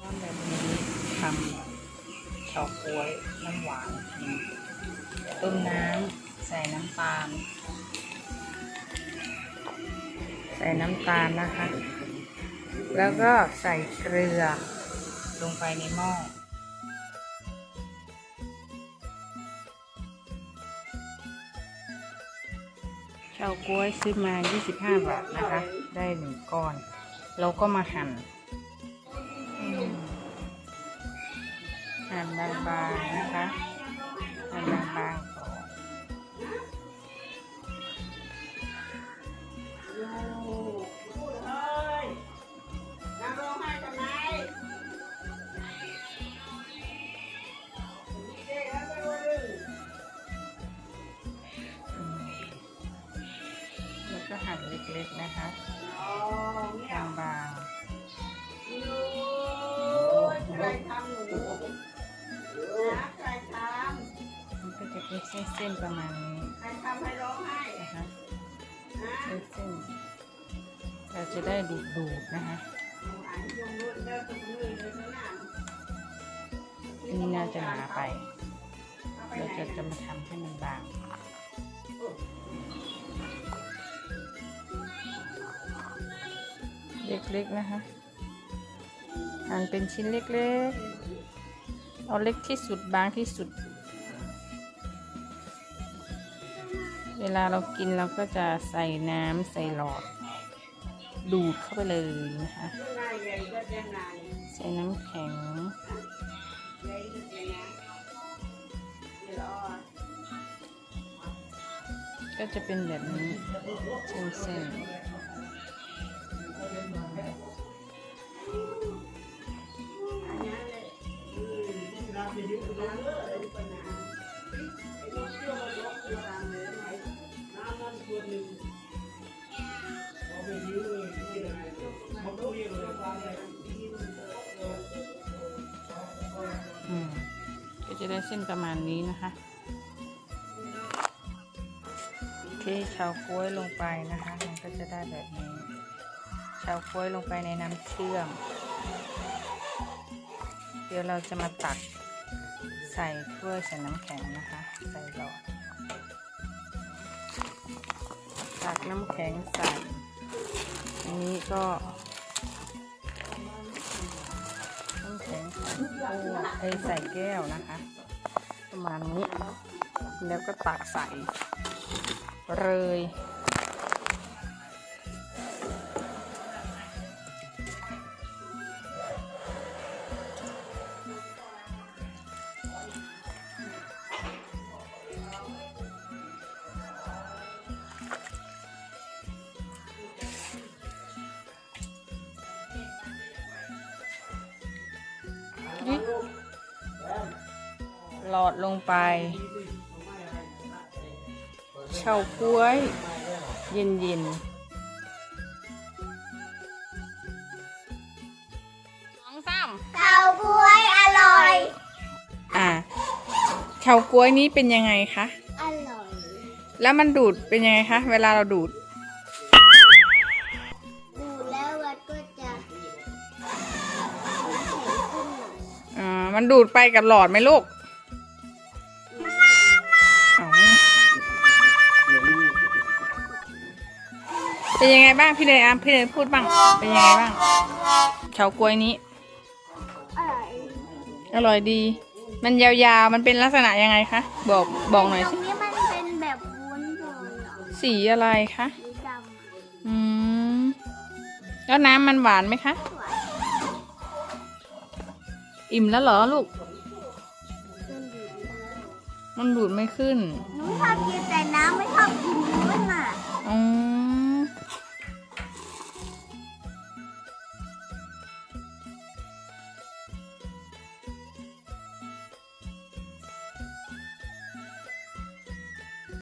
ก้อนแบบนี้ทำ เฉาก๊วยน้ำหวานต้มน้ำใส่น้ำตาล ใส่น้ำตาลนะคะ แล้วก็ใส่เกลือ ลงไปในหม้อเฉาก๊วยซื้อมา 25 บาทนะคะ ได้หนึ่งก้อน เราก็มาหั่น หั่นบางๆนะคะ หั่นบางๆก่อนอืมแล้วก็หั่นเล็กๆนะคะ บางๆ ส้นประมาณนี้ใครทำให้ร้องไห้นะคะนะเส้นเราจะได้ดูดๆนะคะหายยงรุ่นเดินตรงนี้เลยนะอันนี้น่าจะหนาไปเราจะจะมาทำให้มันบางเล็กๆนะคะหั่นเป็นชิ้นเล็กๆ เอาเล็กที่สุดบางที่สุด ลาเรากินเราก็จะใส่น้ำใส่หลอด ดูดเข้าไปเลยนะคะ ใส่น้ำแข็งก็จะเป็นแบบนี้เส้นอันนั้นเลยอืมน้เลย จะได้เส้นประมาณนี้นะคะเทชาวกล้วยลงไปนะคะ มันก็จะได้แบบนี้ ชาวกล้วยลงไปในน้ำเชื่อม เดี๋ยวเราจะมาตักใส่ถ้วยใส่น้ำแข็งนะคะ ใส่หลอดตักน้ำแข็งใส่อันนี้ก็ ไอใส่แก้วนะคะ ประมาณนี้ แล้วก็ตักใส่เลย หลอดลงไป เฉาก้วย เย็นเย็นสองสามเตาก้วยอร่อย อ่าเฉาก้วยนี้เป็นยังไงคะ อร่อย แล้วมันดูดเป็นยังไงคะ เวลาเราดูด ดูแล้วมันก็จะแข็งขึ้นหน่อยอ่ามันดูดไปกับหลอดไหมลูก เป็นยังไงบ้างพี่เนยอะพี่เนยพูดบ้าง เป็นยังไงบ้างเฉาก้วยนี้ อร่อยอร่อยดี มันยาวๆ มันเป็นลักษณะยังไงคะ บอกบอกหน่อยตรสิ งนี้มันเป็นแบบวุ้นเลยเหรอสีอะไรคะ สีดำอะอืม แล้วน้ำมันหวานไหมคะสวยอิ่มแล้วเหรอลูกขึ้นดีเลยมันดูดไม่ขึ้น หนูชอบกินแต่น้ำไม่ชอบกินวุ้นอะ อืม